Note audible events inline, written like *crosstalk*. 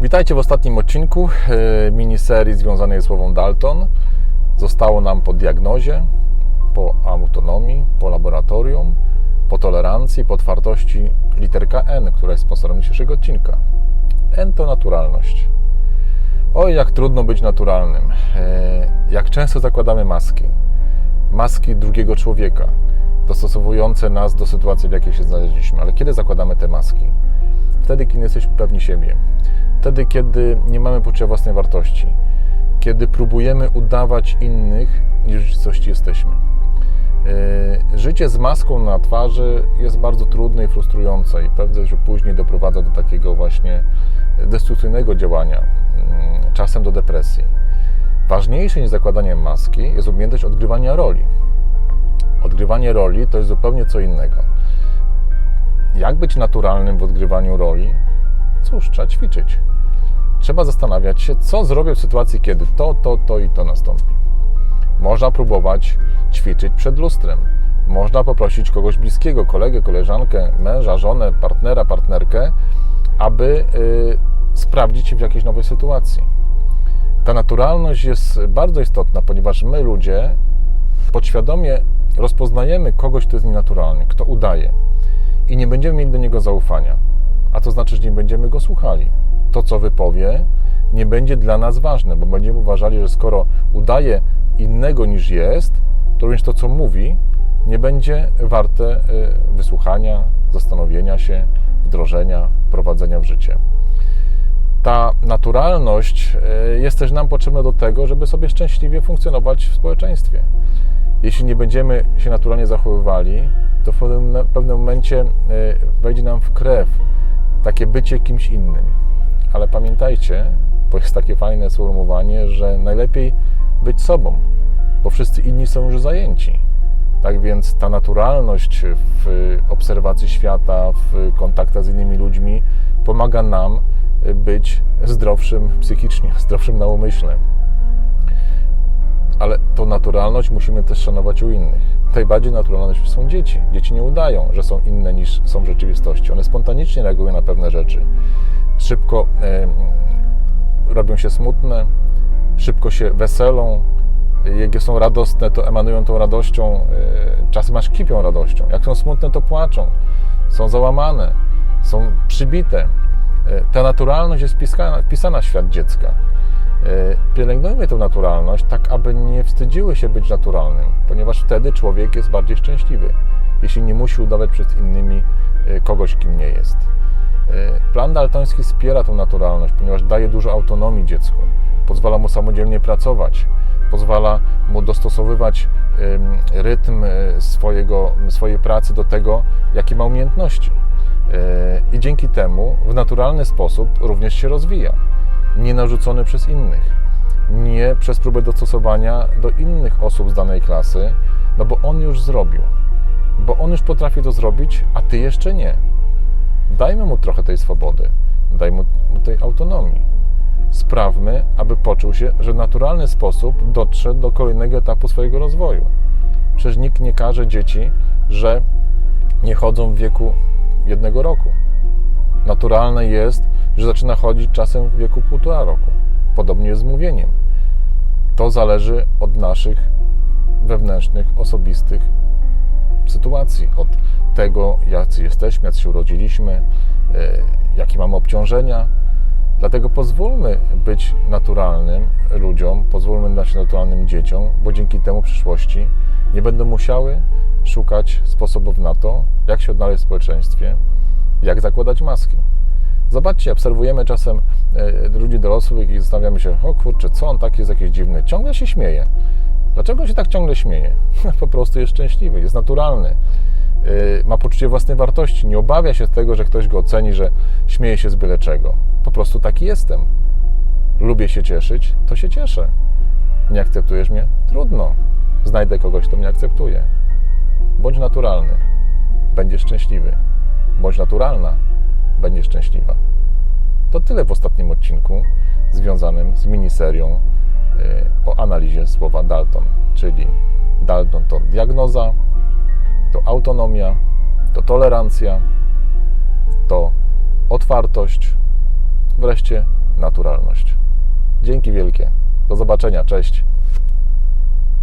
Witajcie w ostatnim odcinku e, miniserii związanej z słowem Dalton. Zostało nam po diagnozie, po autonomii, po laboratorium, po tolerancji, po otwartości literka N, która jest sponsorem dzisiejszego odcinka. N to naturalność. Oj, jak trudno być naturalnym. E, Jak często zakładamy maski. Maski drugiego człowieka, dostosowujące nas do sytuacji, w jakiej się znaleźliśmy. Ale kiedy zakładamy te maski? Wtedy, kiedy jesteśmy pewni siebie. Wtedy, kiedy nie mamy poczucia własnej wartości. Kiedy próbujemy udawać innych, niż w rzeczywistości jesteśmy. Yy, Życie z maską na twarzy jest bardzo trudne i frustrujące i pewnie, że później doprowadza do takiego właśnie destrukcyjnego działania, mm, czasem do depresji. Ważniejsze niż zakładanie maski jest umiejętność odgrywania roli. Odgrywanie roli to jest zupełnie co innego. Jak być naturalnym w odgrywaniu roli? Cóż, trzeba ćwiczyć. Trzeba zastanawiać się, co zrobię w sytuacji, kiedy to, to, to i to nastąpi. Można próbować ćwiczyć przed lustrem. Można poprosić kogoś bliskiego, kolegę, koleżankę, męża, żonę, partnera, partnerkę, aby y, sprawdzić się w jakiejś nowej sytuacji. Ta naturalność jest bardzo istotna, ponieważ my ludzie podświadomie rozpoznajemy kogoś, kto jest nienaturalny, kto udaje i nie będziemy mieli do niego zaufania. A to znaczy, że nie będziemy go słuchali. To, co wypowie, nie będzie dla nas ważne, bo będziemy uważali, że skoro udaje innego niż jest, to również to, co mówi, nie będzie warte y, wysłuchania, zastanowienia się, wdrożenia, wprowadzenia w życie. Ta naturalność y, jest też nam potrzebna do tego, żeby sobie szczęśliwie funkcjonować w społeczeństwie. Jeśli nie będziemy się naturalnie zachowywali, to w pewnym, momencie y, wejdzie nam w krew takie bycie kimś innym. Ale pamiętajcie, bo jest takie fajne sformułowanie, że najlepiej być sobą, bo wszyscy inni są już zajęci. Tak więc ta naturalność w obserwacji świata, w kontaktach z innymi ludźmi pomaga nam być zdrowszym psychicznie, *laughs* zdrowszym na umyśle. Ale tą naturalność musimy też szanować u innych. Najbardziej naturalność są dzieci. Dzieci nie udają, że są inne niż są w rzeczywistości. One spontanicznie reagują na pewne rzeczy. Szybko robią się smutne, szybko się weselą. Jak są radosne, to emanują tą radością. E, czasem aż kipią radością. Jak są smutne, to płaczą. Są załamane, są przybite. E, ta naturalność jest wpisana, wpisana w świat dziecka. Pielęgnujmy tę naturalność, tak aby nie wstydziły się być naturalnym, ponieważ wtedy człowiek jest bardziej szczęśliwy, jeśli nie musi udawać przed innymi kogoś, kim nie jest. Plan daltoński wspiera tę naturalność, ponieważ daje dużo autonomii dziecku, pozwala mu samodzielnie pracować, pozwala mu dostosowywać rytm swojego, swojej pracy do tego, jakie ma umiejętności. I dzięki temu w naturalny sposób również się rozwija nie narzucony przez innych, nie przez próbę dostosowania do innych osób z danej klasy, no bo on już zrobił, bo on już potrafi to zrobić, a ty jeszcze nie. Dajmy mu trochę tej swobody, dajmy mu tej autonomii. Sprawmy, aby poczuł się, że w naturalny sposób dotrze do kolejnego etapu swojego rozwoju. Przecież nikt nie każe dzieci, że nie chodzą w wieku jednego roku. Naturalne jest, że zaczyna chodzić czasem w wieku półtora roku. Podobnie jest z mówieniem. To zależy od naszych wewnętrznych, osobistych sytuacji, od tego, jacy jesteśmy, jak się urodziliśmy, jakie mamy obciążenia. Dlatego pozwólmy być naturalnym ludziom, pozwólmy być naturalnym dzieciom, bo dzięki temu w przyszłości nie będą musiały szukać sposobów na to, jak się odnaleźć w społeczeństwie, jak zakładać maski. Zobaczcie, obserwujemy czasem e, ludzi dorosłych i zastanawiamy się, o kurczę, co on taki jest jakiś dziwny. Ciągle się śmieje. Dlaczego się tak ciągle śmieje? *laughs* po prostu jest szczęśliwy, jest naturalny. E, ma poczucie własnej wartości, nie obawia się tego, że ktoś go oceni, że śmieje się z byle czego. Po prostu taki jestem. Lubię się cieszyć, to się cieszę. Nie akceptujesz mnie? Trudno. Znajdę kogoś, kto mnie akceptuje. Bądź naturalny, będziesz szczęśliwy. Bądź naturalna, będzie szczęśliwa. To tyle w ostatnim odcinku związanym z miniserią o analizie słowa Dalton, czyli Dalton to diagnoza, to autonomia, to tolerancja, to otwartość, wreszcie naturalność. Dzięki wielkie. Do zobaczenia. Cześć.